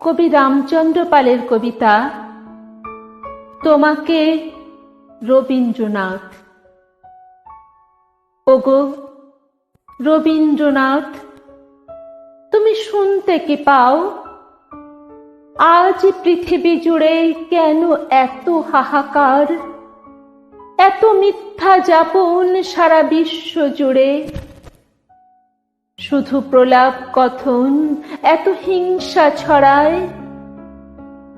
কবি রামচন্দ্র পালের কবিতা, তোমাকে রবীন্দ্রনাথ। ওগো, রবীন্দ্রনাথ, তুমি শুনতে কি পাও? আজ পৃথিবী জুড়ে কেন এত হাহাকার? এত মিথ্যা যাপন সারা বিশ্ব জুড়ে। শুধু প্রলাপ কথন, এত হিংসা ছড়ায়।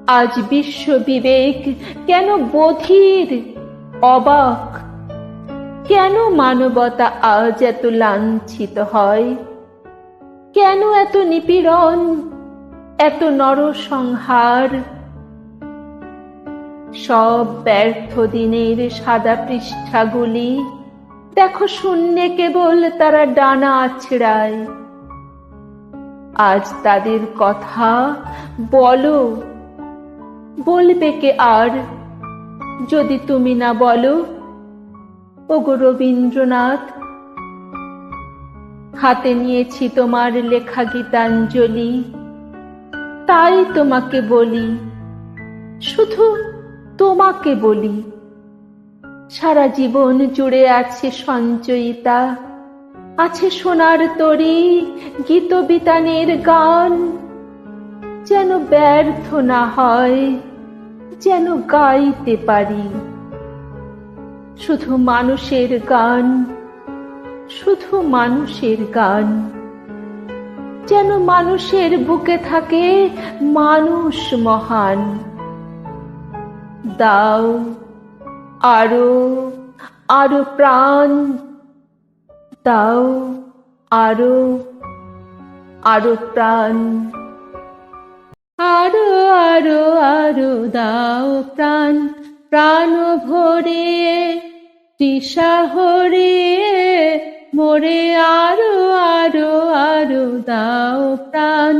আজ বিশ্ব বিবেক কেন বধির, অবাক? কেন মানবতা আজ এত লাঞ্ছিত হয়? কেন এত নিপীড়ন, এত নরসংহার? সব ব্যর্থ দিনের সাদা পৃষ্ঠাগুলি দেখো শূন্যে কেবল তারা ডানা আছড়ায় আজ তাদের কথা বলো। বলবে কে আর? যদি তুমি না বলো, ওগো রবীন্দ্রনাথ, হাতে নিয়েছি তোমার লেখা গীতাঞ্জলি, তাই তোমাকে বলি, শুধু তোমাকে বলি। সারা জীবন জুড়ে আছে সঞ্চয়িতা। আছে সোনার তরি গীতবিতানের গান। যেন ব্যর্থ না হয়, যেন গাইতে পারি। শুধু মানুষের গান, শুধু মানুষের গান। যেন মানুষের বুকে থাকে মানুষ মহান। দাও আরও আরও প্রাণ দাও, আরও আরও প্রাণ। আরও আরও আরও দাও প্রাণ প্রাণ ভরে, তৃষা হরে মোরে আরও আরও আরও দাও প্রাণ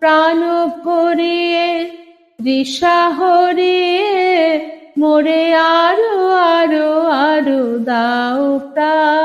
প্রাণ ভরে, তৃষা হরে মোরে আরও আরও আরও দাও প্রাণ।